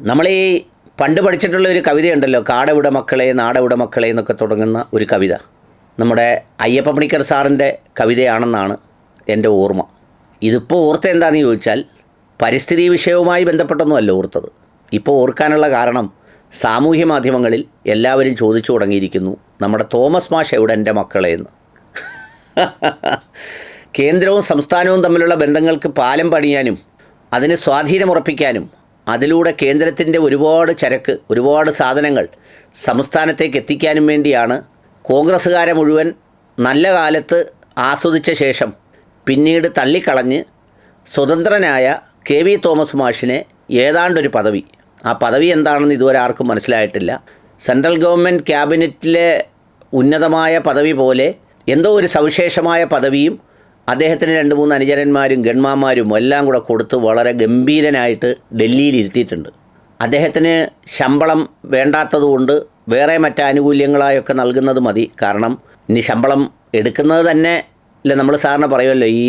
നമ്മൾ ഈ പണ്ട് പഠിച്ചിട്ടുള്ള ഒരു കവിതയുണ്ടല്ലോ കാടവിട മക്കളെ നാടവിട മക്കളെ എന്നൊക്കെ തുടങ്ങുന്ന ഒരു കവിത. നമ്മുടെ അയ്യപ്പ പണിക്കർ സാറിന്റെ കവിതയാണെന്നാണ് എന്റെ ഓർമ്മ. ഇതിപ്പോൾ ഓർത്ത എന്താണെന്ന് ചോദിച്ചാൽ പരിസ്ഥിതി വിഷയവുമായി ബന്ധപ്പെട്ടൊന്നുമല്ല ഓർത്തത്. ഇപ്പോൾ ഓർക്കാനുള്ള കാരണം സാമൂഹ്യ മാധ്യമങ്ങളിൽ എല്ലാവരും ചോദിച്ചു തുടങ്ങിയിരിക്കുന്നു നമ്മുടെ തോമസ് മാഷ് എവിടെ എന്റെ മക്കളെ? എന്ന്. കേന്ദ്രവും സംസ്ഥാനവും തമ്മിലുള്ള ബന്ധങ്ങൾക്ക് പാലം പണിയാനും അതിന് സ്വാധീനമുറപ്പിക്കാനും അതിലൂടെ കേന്ദ്രത്തിന്റെ ഒരുപാട് ചരക്ക് ഒരുപാട് സാധനങ്ങൾ സംസ്ഥാനത്തേക്ക് എത്തിക്കാനും വേണ്ടിയാണ് കോൺഗ്രസ്സുകാരെ മുഴുവൻ നല്ല കാലത്ത് ആസ്വദിച്ച ശേഷം പിന്നീട് തള്ളിക്കളഞ്ഞ് സ്വതന്ത്രനായ കെ വി തോമസ് മാഷിനെ ഏതാണ്ടൊരു പദവി. ആ പദവി എന്താണെന്ന് ഇതുവരെ ആർക്കും മനസ്സിലായിട്ടില്ല. സെൻട്രൽ ഗവൺമെന്റ് ക്യാബിനറ്റിലെ ഉന്നതമായ പദവി പോലെ എന്തോ ഒരു സവിശേഷമായ പദവിയും അദ്ദേഹത്തിന് രണ്ട് മൂന്ന് അനുചരന്മാരും ഗൺമാന്മാരും എല്ലാം കൂടെ കൊടുത്ത് വളരെ ഗംഭീരനായിട്ട് ഡൽഹിയിൽ ഇരുത്തിയിട്ടുണ്ട്. അദ്ദേഹത്തിന് ശമ്പളം വേണ്ടാത്തതുകൊണ്ട് വേറെ മറ്റ് ആനുകൂല്യങ്ങളായൊക്കെ നൽകുന്നത് മതി. കാരണം ഇനി ശമ്പളം എടുക്കുന്നത് തന്നെ ഇല്ല നമ്മൾ സാറിന് പറയുമല്ലോ ഈ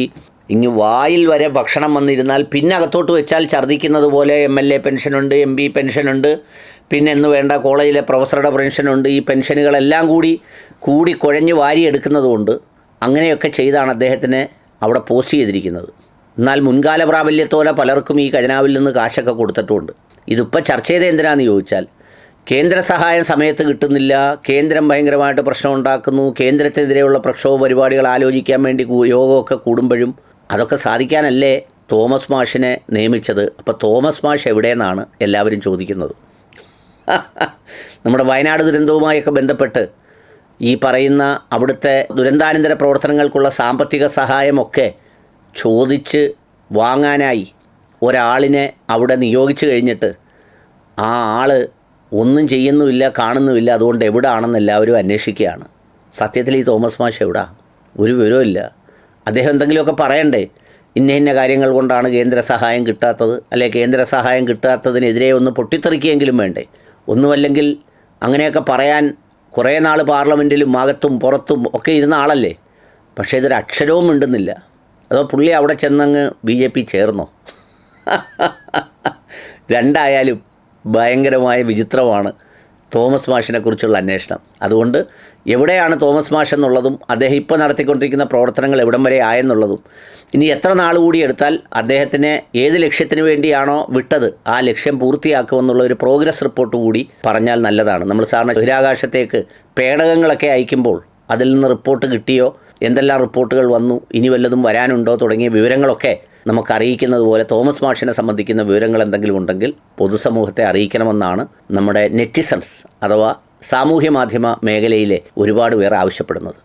ഇങ്ങ് വായിൽ വരെ ഭക്ഷണം വന്നിരുന്നാൽ പിന്നെ അകത്തോട്ട് വെച്ചാൽ ഛർദ്ദിക്കുന്നത് പോലെ എം എൽ എ പെൻഷനുണ്ട് എം പി പെൻഷനുണ്ട് പിന്നെ എന്ന് വേണ്ട കോളേജിലെ പ്രൊഫസറുടെ പെൻഷനുണ്ട് ഈ പെൻഷനുകളെല്ലാം കൂടി കൂടി കുഴഞ്ഞ് വാരി എടുക്കുന്നതുകൊണ്ട് അങ്ങനെയൊക്കെ ചെയ്താണ് അദ്ദേഹത്തിന് അവിടെ പോസ്റ്റ് ചെയ്തിരിക്കുന്നത്. എന്നാൽ മുൻകാല പ്രാബല്യത്തോടെ പലർക്കും ഈ ഖജനാവിൽ നിന്ന് കാശൊക്കെ കൊടുത്തിട്ടുമുണ്ട് ഇതിപ്പോൾ ചർച്ച ചെയ്ത് എന്തിനാണെന്ന് ചോദിച്ചാൽ കേന്ദ്ര സഹായം സമയത്ത് കിട്ടുന്നില്ല കേന്ദ്രം ഭയങ്കരമായിട്ട് പ്രശ്നം ഉണ്ടാക്കുന്നു കേന്ദ്രത്തിനെതിരെയുള്ള പ്രക്ഷോഭ പരിപാടികൾ ആലോചിക്കാൻ വേണ്ടി യോഗമൊക്കെ കൂടുമ്പോഴും അതൊക്കെ സാധിക്കാനല്ലേ തോമസ് മാഷിനെ നിയമിച്ചത്? അപ്പോൾ തോമസ് മാഷ് എവിടെയെന്നാണ് എല്ലാവരും ചോദിക്കുന്നത്. നമ്മുടെ വയനാട് ദുരന്തവുമായൊക്കെ ബന്ധപ്പെട്ട് ഈ പറയുന്ന അവിടുത്തെ ദുരന്താനന്തര പ്രവർത്തനങ്ങൾക്കുള്ള സാമ്പത്തിക സഹായമൊക്കെ ചോദിച്ച് വാങ്ങാനായി ഒരാളിനെ അവിടെ നിയോഗിച്ചു കഴിഞ്ഞിട്ട് ആ ആൾ ഒന്നും ചെയ്യുന്നുമില്ല കാണുന്നുമില്ല അതുകൊണ്ട് എവിടെ ആണെന്ന് എല്ലാവരും അന്വേഷിക്കുകയാണ്. സത്യത്തിൽ ഈ തോമസ് മാഷ് എവിടാ? ഒരു വിവരമില്ല അദ്ദേഹം എന്തെങ്കിലുമൊക്കെ പറയണ്ടേ? ഇന്ന ഇന്ന കാര്യങ്ങൾ കൊണ്ടാണ് കേന്ദ്ര സഹായം കിട്ടാത്തത് അല്ലെ കേന്ദ്ര സഹായം കിട്ടാത്തതിനെതിരെ ഒന്ന് പൊട്ടിത്തെറിക്കുകയെങ്കിലും വേണ്ടേ? ഒന്നുമല്ലെങ്കിൽ അങ്ങനെയൊക്കെ പറയാൻ കുറേ നാൾ പാർലമെന്റിലും അകത്തും പുറത്തും ഒക്കെ ഇരുന്ന ആളല്ലേ? പക്ഷേ ഇതൊരു അക്ഷരവും മിണ്ടുന്നില്ല. അതോ പുള്ളി അവിടെ ചെന്നങ്ങ് ബി ജെ പി ചേർന്നോ? രണ്ടായാലും ഭയങ്കരമായ വിചിത്രമാണ് തോമസ് മാഷിനെ കുറിച്ചുള്ള അന്വേഷണം. അതുകൊണ്ട് എവിടെയാണ് തോമസ് മാഷ് എന്നുള്ളതും അദ്ദേഹം ഇപ്പോൾ നടത്തിക്കൊണ്ടിരിക്കുന്ന പ്രവർത്തനങ്ങൾ എവിടം വരെ ആയെന്നുള്ളതും ഇനി എത്ര നാൾ കൂടി എടുത്താൽ അദ്ദേഹത്തിനെ ഏത് ലക്ഷ്യത്തിന് വേണ്ടിയാണോ വിട്ടത് ആ ലക്ഷ്യം പൂർത്തിയാക്കുമെന്നുള്ള ഒരു പ്രോഗ്രസ് റിപ്പോർട്ട് കൂടി പറഞ്ഞാൽ നല്ലതാണ്. നമ്മൾ സാറിന് ബഹിരാകാശത്തേക്ക് പേടകങ്ങളൊക്കെ അയക്കുമ്പോൾ അതിൽ നിന്ന് റിപ്പോർട്ട് കിട്ടിയോ? എന്തെല്ലാം റിപ്പോർട്ടുകൾ വന്നു? ഇനി വല്ലതും വരാനുണ്ടോ? തുടങ്ങിയ വിവരങ്ങളൊക്കെ നമുക്ക് അറിയിക്കുന്നത് പോലെ തോമസ് മാഷിനെ സംബന്ധിക്കുന്ന വിവരങ്ങൾ എന്തെങ്കിലും ഉണ്ടെങ്കിൽ പൊതുസമൂഹത്തെ അറിയിക്കണമെന്നാണ് നമ്മുടെ നെറ്റിസൺസ് അഥവാ സാമൂഹ്യ മാധ്യമ മേഖലയിലെ ഒരുപാട് പേർ ആവശ്യപ്പെടുന്നത്.